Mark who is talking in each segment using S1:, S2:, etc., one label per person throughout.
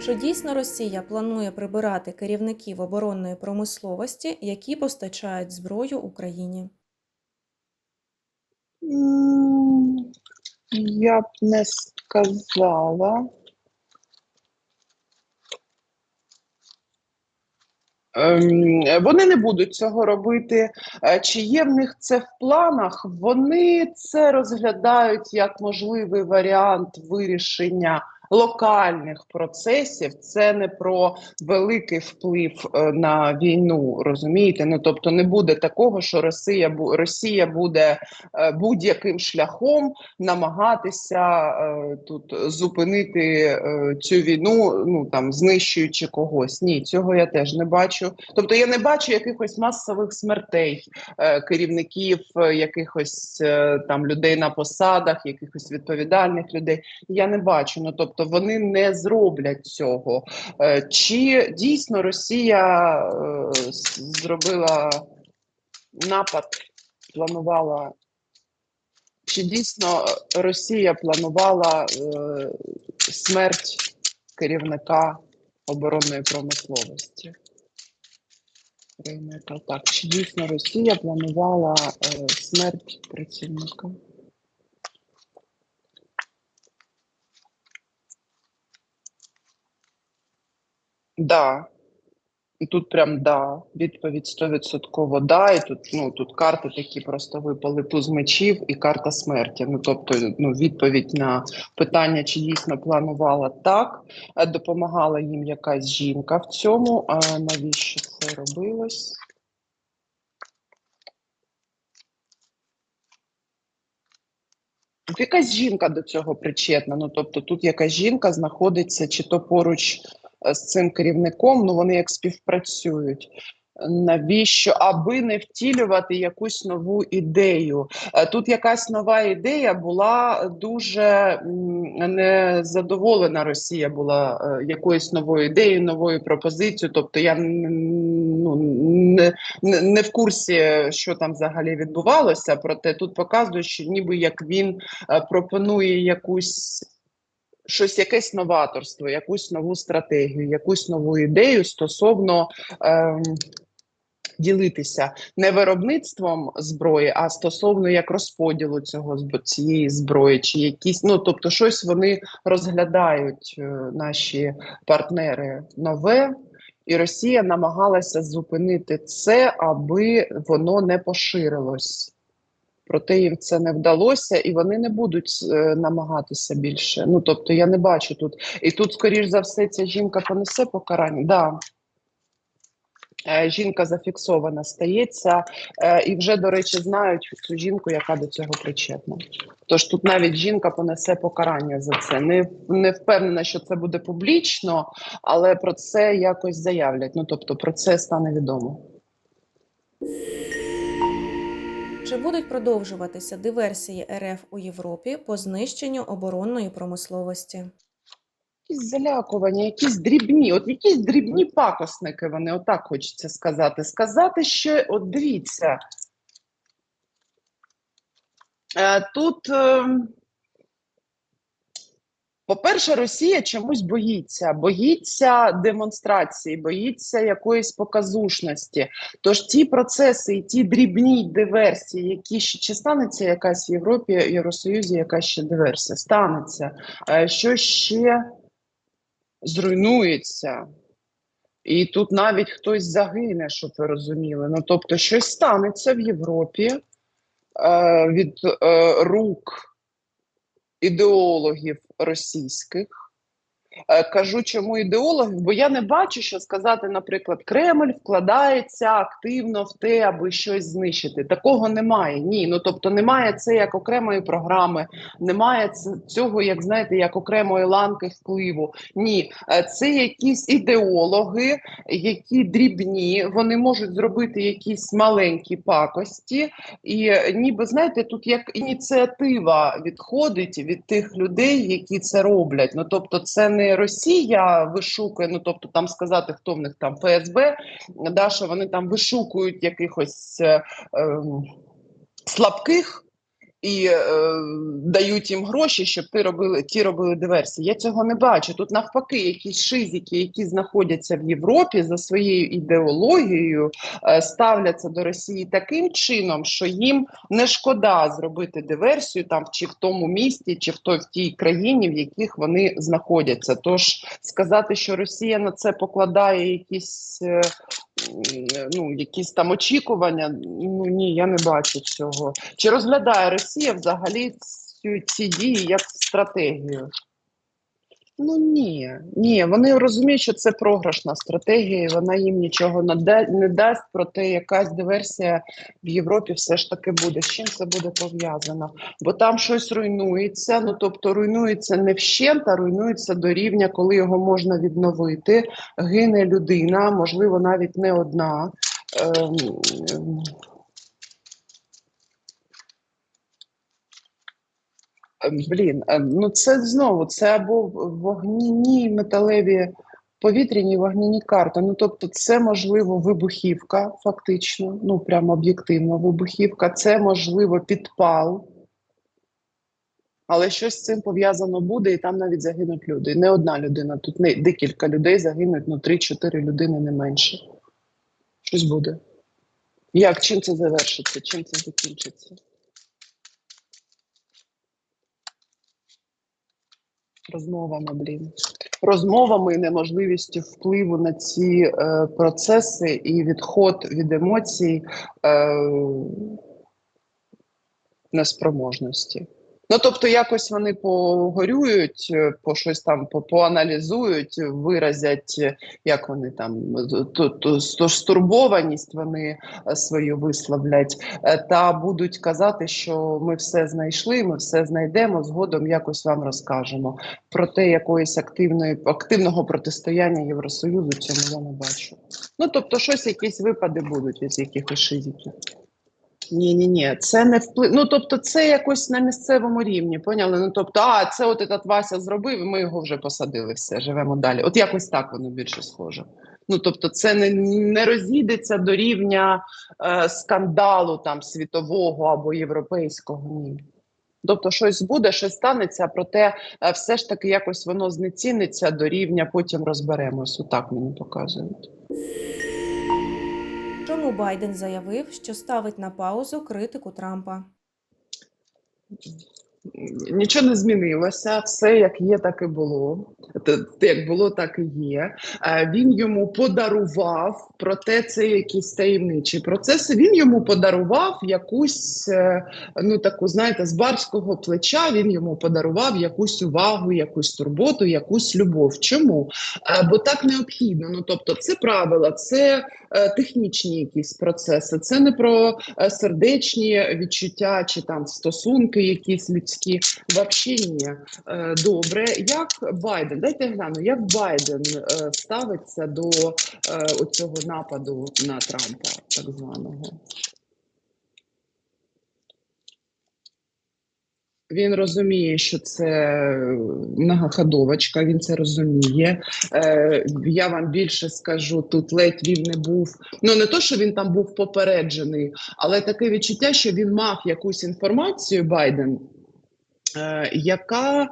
S1: Чи дійсно Росія планує прибирати керівників оборонної промисловості, які постачають зброю Україні?
S2: Я б не сказала. Ем, Вони не будуть цього робити. Е, Чи є в них це в планах? Вони це розглядають як можливий варіант вирішення локальних процесів. Це не про великий вплив е, на війну, розумієте? Ну тобто не буде такого, що Росія Росія буде е, будь-яким шляхом намагатися е, тут зупинити цю війну, ну там знищуючи когось. Ні, цього я теж не бачу. Тобто я не бачу якихось масових смертей керівників, якихось там людей на посадах, якихось відповідальних людей. Я не бачу. Ну тобто вони не зроблять цього. Е, Чи дійсно Росія е, зробила напад, планувала? Чи дійсно Росія планувала е, смерть керівника оборонної промисловості? Так, чи дійсно Росія планувала смерть працівника? Да. І тут прям да, відповідь 100% да. І тут, ну, тут карти такі просто випали туз мечів і карта смерті. Ну, тобто, ну, відповідь на питання, чи дійсно планувала так, Е, допомагала їм якась жінка в цьому. А навіщо це робилось? Якась жінка до цього причетна. Ну тобто, тут якась жінка знаходиться чи то поруч з цим керівником, ну вони як співпрацюють. Навіщо? Аби не втілювати якусь нову ідею. Е, Тут якась нова ідея була дуже незадоволена. Росія була е, якоюсь новою ідеєю, новою пропозицією. Тобто я ну, не, не, в курсі, що там взагалі відбувалося, проте тут показує, що ніби як він е, пропонує якусь. Щось якесь новаторство, якусь нову стратегію, якусь нову ідею стосовно ем, ділитися не виробництвом зброї, а стосовно як розподілу цього цієї зброї, чи якісь, ну тобто, щось вони розглядають е, наші партнери нове, і Росія намагалася зупинити це, аби воно не поширилось. Проте їм це не вдалося, і вони не будуть е, намагатися більше. Ну тобто, я не бачу тут. І тут, скоріш за все, ця жінка понесе покарання. Да. Е, Жінка зафіксована стається, е, і вже, до речі, знають цю жінку, яка до цього причетна. Тож тут навіть жінка понесе покарання за це. Не, не впевнена, що це буде публічно, але про це якось заявлять. Ну тобто про це стане відомо.
S1: Чи будуть продовжуватися диверсії РФ у Європі по знищенню оборонної промисловості?
S2: Якісь залякування, якісь дрібні, от якісь дрібні пакосники вони, отак хочеться сказати. Сказати, що от дивіться. Е, тут, е, по-перше, Росія чомусь боїться, боїться демонстрації, боїться якоїсь показушності. Тож ті процеси і ті дрібні диверсії, які ще чи станеться якась в Європі, Євросоюзі, якась ще диверсія, станеться. Е, що ще зруйнується? І тут навіть хтось загине, щоб ви розуміли. Ну тобто, щось станеться в Європі е, від е, рук ідеологів російських. Е, Кажу, чому ідеологів, бо я не бачу, що сказати, наприклад, Кремль вкладається активно в те, аби щось знищити. Такого немає. Ні. Ну тобто немає це як окремої програми, немає цього, як знаєте, як окремої ланки впливу. Ні, Е, це якісь ідеологи, які дрібні, вони можуть зробити якісь маленькі пакості, і е, ніби знаєте, тут як ініціатива відходить від тих людей, які це роблять. Ну тобто, це не Росія вишукує, ну тобто там сказати, хто в них там ФСБ, да, що вони там вишукують якихось е, е, слабких. І е, дають їм гроші, щоб ти робили, ті робили диверсії. Я цього не бачу. Тут навпаки, якісь шизики, які знаходяться в Європі за своєю ідеологією, е, ставляться до Росії таким чином, що їм не шкода зробити диверсію там чи в тому місті, чи в той в тій країні, в яких вони знаходяться. Тож сказати, що Росія на це покладає якісь. е, Ну, якісь там очікування, ну ні, я не бачу цього. Чи розглядає Росія взагалі цю, ці дії як стратегію? Ну ні, ні, вони розуміють, що це програшна стратегія, і вона їм нічого не, да- не дасть, проте якась диверсія в Європі все ж таки буде. З чим це буде пов'язано? Бо там щось руйнується, ну тобто руйнується не вщент, а руйнується до рівня, коли його можна відновити. Гине людина, можливо, навіть не одна. Ем, ем, Блін, е, ну це знову це або вогняні металеві повітряні вогняні карти. Ну тобто, це можливо вибухівка, фактично, ну прямо об'єктивно вибухівка, це можливо підпал. Але щось з цим пов'язано буде, і там навіть загинуть люди. Не одна людина, тут не декілька людей загинуть, ну 3-4 людини не менше. Щось буде. Як? Чим це завершиться? Чим це закінчиться? Розмовами, блін. Розмовами неможливістю впливу на ці е, процеси і відход від емоцій е, неспроможності. Ну, тобто, якось вони погорюють, е, по щось там по- поаналізують, виразять, е, як вони там ту, ту, ту стурбованість вони е, свою висловлять, та будуть казати, що ми все знайшли, ми все знайдемо, згодом якось вам розкажемо. Проте якоїсь активної активного протистояння Євросоюзу цьому я не бачу. Ну тобто, щось якісь випади будуть від якихось шизиків. Ні, ні, ні, це не вплив. Ну тобто, це якось на місцевому рівні. Поняли? Ну тобто, а це от этот Вася зробив, і ми його вже посадили. Все, живемо далі. От якось так воно більше схоже. Ну тобто, це не, не розійдеться до рівня е, скандалу там світового або європейського. Ні. Тобто, щось буде, щось станеться, проте е, все ж таки якось воно знеціниться до рівня, потім розберемось. Отак мені показують.
S1: Чому Байден заявив, що ставить на паузу критику Трампа?
S2: Нічого не змінилося, все як є, так і було. Як було, так і є. Е, Він йому подарував, проте це якісь таємничі процеси. Він йому подарував якусь, е, ну таку, знаєте, з барського плеча. Він йому подарував якусь увагу, якусь турботу, якусь любов. Чому? Е, Бо так необхідно. Ну тобто, це правила, це технічні якісь процеси, це не про сердечні відчуття чи там стосунки якісь людські. Вообще ні. Е, Добре, як Байден, дайте я гляну, як Байден е, ставиться до е, оцього нападу на Трампа, так званого. Він розуміє, що це многоходовочка, він це розуміє. Е, я вам більше скажу, тут ледь він не був. Ну не то, що він там був попереджений, але таке відчуття, що він мав якусь інформацію Байден, яка е,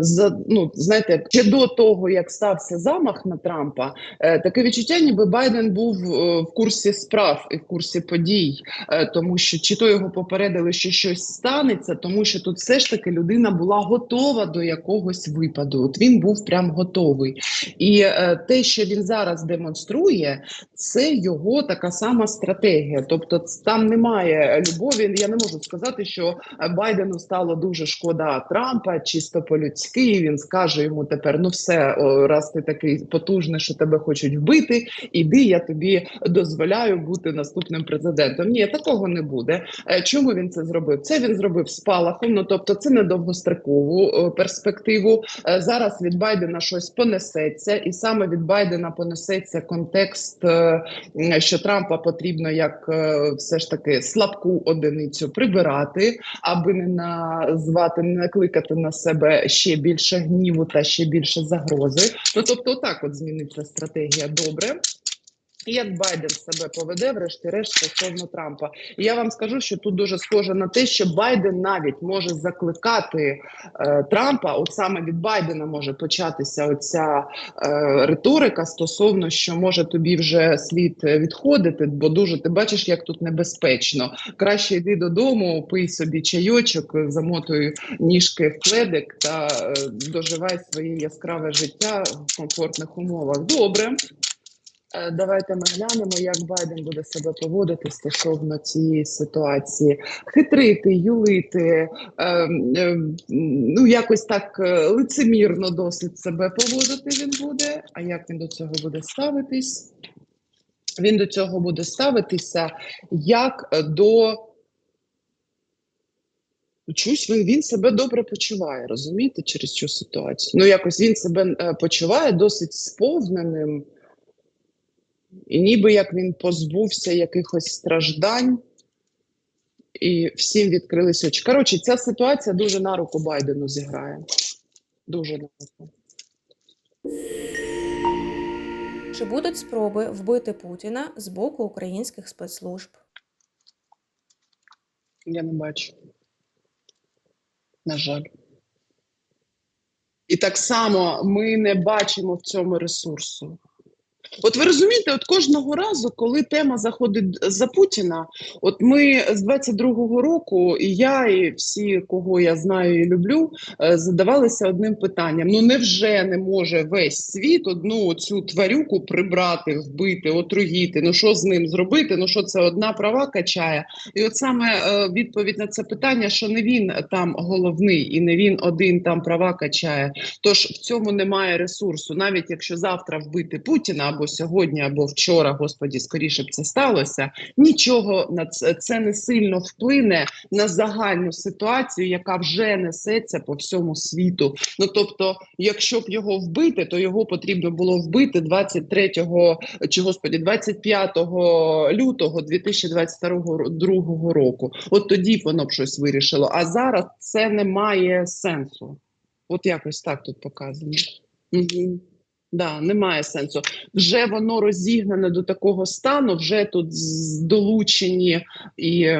S2: за ну знаєте, ще до того як стався замах на Трампа, е, таке відчуття, ніби Байден був е, в курсі справ і в курсі подій, е, тому що чи то його попередили, що щось станеться, тому що тут все ж таки людина була готова до якогось випаду. От він був прям готовий, і е, те, що він зараз демонструє, це його така сама стратегія. Тобто, там немає любові. Я не можу сказати, що е, Байдену стало дуже шкода Трампа, чисто по-людськи. Він скаже йому тепер: ну все, раз ти такий потужний, що тебе хочуть вбити, іди, я тобі дозволяю бути наступним президентом. Ні, такого не буде. Е, Чому він це зробив? Це він зробив спалахом. Ну тобто, це не довгострокову перспективу. Е, Зараз від Байдена щось понесеться, і саме від Байдена понесеться контекст, е, що Трампа потрібно як все ж таки слабку одиницю прибирати, аби не назвати, не накликати на себе ще більше гніву та ще більше загрози. Ну тобто, отак от зміниться стратегія. Добре. І як Байден себе поведе, врешті-решт, стосовно Трампа. І я вам скажу, що тут дуже схоже на те, що Байден навіть може закликати е, Трампа, от саме від Байдена може початися оця е, риторика стосовно, що може тобі вже слід е, відходити, бо дуже ти бачиш, як тут небезпечно. Краще йди додому, пий собі чайочок, замотуй ніжки в пледик та е, доживай своє яскраве життя в комфортних умовах. Добре. Е, Давайте ми глянемо, як Байден буде себе поводити стосовно цієї ситуації. Хитрити, юлити, е, е, ну якось так лицемірно досить себе поводити він буде. А як він до цього буде ставитись? Він до цього буде ставитися як до. Чусь, він, він себе добре почуває, розумієте, через цю ситуацію. Ну, якось він себе почуває досить сповненим, і ніби як він позбувся якихось страждань, і всім відкрились очі. Коротше, ця ситуація дуже на руку Байдену зіграє. Дуже на руку.
S1: Чи будуть спроби вбити Путіна з боку українських спецслужб?
S2: Я не бачу. На жаль. І так само ми не бачимо в цьому ресурсу. От ви розумієте, от кожного разу, коли тема заходить за Путіна, от ми з 22-го року, і я, і всі, кого я знаю і люблю, е, задавалися одним питанням: ну невже не може весь світ одну цю тварюку прибрати, вбити, отруїти? Ну що з ним зробити? Ну що це одна права качає? І от саме е, відповідь на це питання, що не він там головний, і не він один там права качає. Тож в цьому немає ресурсу, навіть якщо завтра вбити Путіна або сьогодні, або вчора, господі, скоріше б це сталося. Нічого на це, це не сильно вплине на загальну ситуацію, яка вже несеться по всьому світу. Ну тобто, якщо б його вбити, то його потрібно було вбити 23 чи господі, 25 лютого 2022 року. От тоді б воно б щось вирішило. А зараз це не має сенсу. От якось так тут показано. Угу. Да, немає сенсу. Вже воно розігнане до такого стану, вже тут долучені і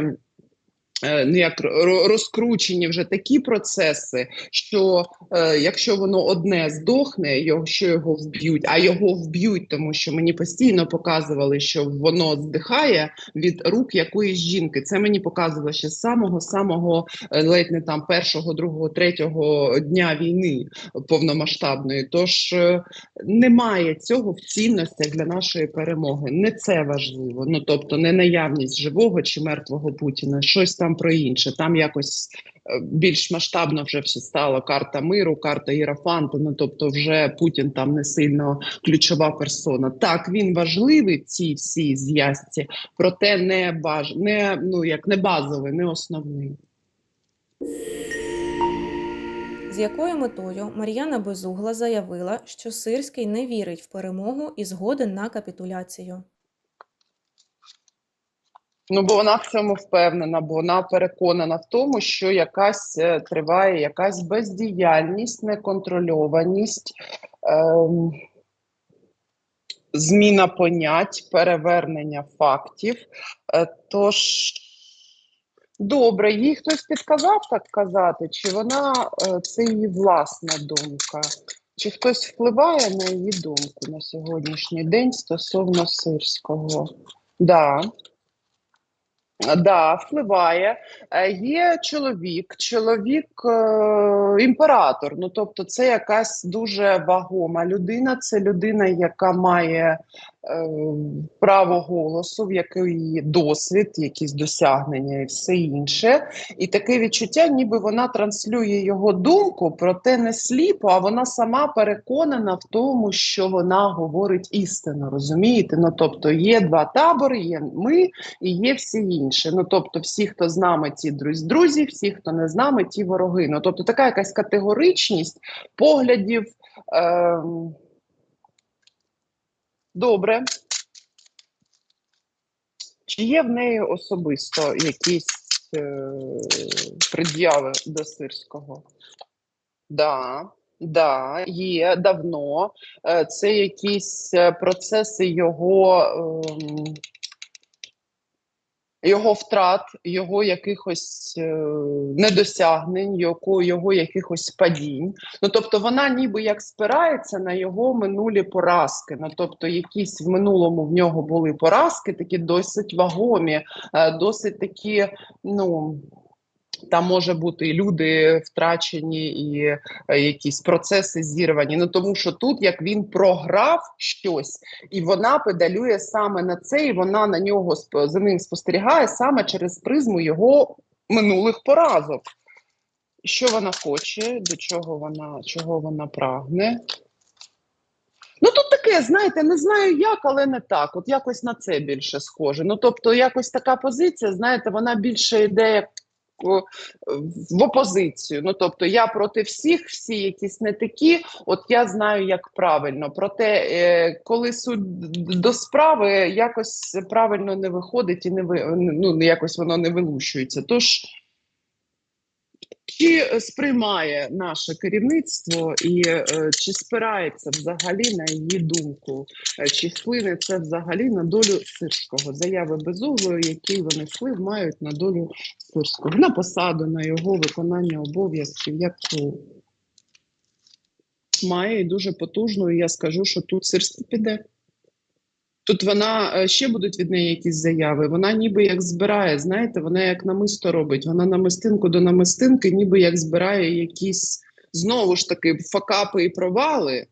S2: ну, як ро- розкручені вже такі процеси, що е, якщо воно одне здохне, його, що його вб'ють, а його вб'ють, тому що мені постійно показували, що воно здихає від рук якоїсь жінки. Це мені показувало ще з самого самого е, ледь не там першого, другого, третього дня війни повномасштабної. Тож е, немає цього в цінностях для нашої перемоги. Не це важливо. Ну тобто, не наявність живого чи мертвого Путіна, щось там про інше. Там якось е, більш масштабно вже все стало карта миру, карта Єрофанту. Ну тобто, вже Путін там не сильно ключова персона. Так він важливий в цій всій зв'язці, проте не баж не ну як не базовий, не основний.
S1: З якою метою Мар'яна Безугла заявила, що Сирський не вірить в перемогу і згоден на капітуляцію?
S2: Ну, бо вона в цьому впевнена, бо вона переконана в тому, що якась е, триває якась бездіяльність, неконтрольованість, ем, зміна понять, перевернення фактів. Е, тож добре, їй хтось підказав так казати, чи вона е, це її власна думка, чи хтось впливає на її думку на сьогоднішній день стосовно сирського? Да. Да, впливає. Е, Є чоловік, чоловік е, імператор. Ну тобто, це якась дуже вагома людина. Це людина, яка має право голосу, в якої досвід, якісь досягнення і все інше. І таке відчуття, ніби вона транслює його думку, проте не сліпо, а вона сама переконана в тому, що вона говорить істину. Розумієте? Ну тобто є два табори, є ми і є всі інші. Ну тобто, всі, хто з нами, ті друзі, друзі, всі, хто не з нами, ті вороги. Ну тобто, така якась категоричність поглядів. Ем... Добре. Чи є в неї особисто якісь е... пред'яви до Сирського? Да. Да, є давно. Е, Це якісь е, процеси його, ем, його втрат, його якихось е, недосягнень, його, його якихось падінь. Ну тобто вона ніби як спирається на його минулі поразки. Ну тобто, якісь в минулому в нього були поразки, такі досить вагомі, е, досить такі, ну. Там може бути і люди втрачені, і е, якісь процеси зірвані. Ну тому що тут як він програв щось, і вона педалює саме на це, і вона на нього за ним спостерігає саме через призму його минулих поразок. Що вона хоче, до чого вона, чого вона прагне? Ну, тут таке, знаєте, не знаю як, але не так. От якось на це більше схоже. Ну, тобто, якось така позиція, знаєте, вона більше йде як в опозицію. Ну, тобто, я проти всіх, всі якісь не такі, от я знаю, як правильно. Проте, е, коли суд до справи, якось правильно не виходить і не ви, ну, якось воно не вилучується. Тож. Чи сприймає наше керівництво і е, чи спирається взагалі на її думку, Е, чи вплине це взагалі на долю Сирського? Заяви безуглої, які вони вплив мають на долю Сирського, на посаду, на його виконання обов'язків, як має дуже потужну, і я скажу, що тут Сирський піде. Тут вона е, ще будуть від неї якісь заяви. Вона ніби як збирає, знаєте, вона як намисто робить. Вона намистинку до намистинки, ніби як збирає якісь знову ж таки факапи і провали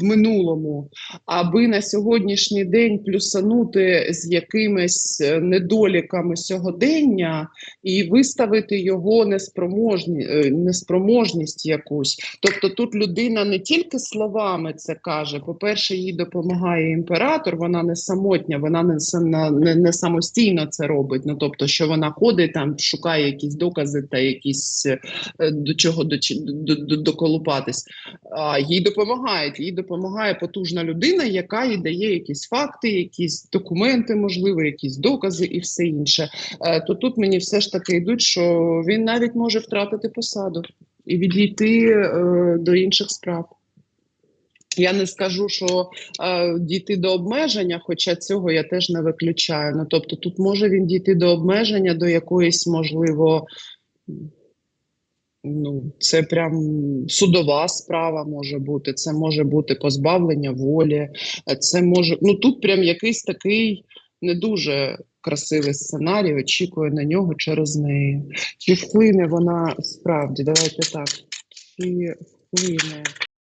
S2: в минулому, аби на сьогоднішній день плюсанути з якимись е, недоліками сьогодення і виставити його неспроможні, е, неспроможність якусь. Тобто тут людина не тільки словами це каже. По-перше, їй допомагає імператор, вона не самотня, вона не, не, не самостійно це робить. Ну тобто, що вона ходить там, шукає якісь докази та якісь е, до чого дочі- до, до, доколупатись. А їй допомагають. Їй допомагає потужна людина, яка їй дає якісь факти, якісь документи, можливо, якісь докази і все інше. Е, То тут мені все ж таки йдуть, що він навіть може втратити посаду і відійти е, до інших справ. Я не скажу, що е, дійти до обмеження, хоча цього я теж не виключаю. Ну тобто, тут може він дійти до обмеження, до якоїсь, можливо, ну, це прям судова справа може бути, це може бути позбавлення волі, е, це може. Ну тут прям якийсь такий не дуже красивий сценарій, очікує на нього через неї. Чи вплине вона справді? Давайте так. Чи вплине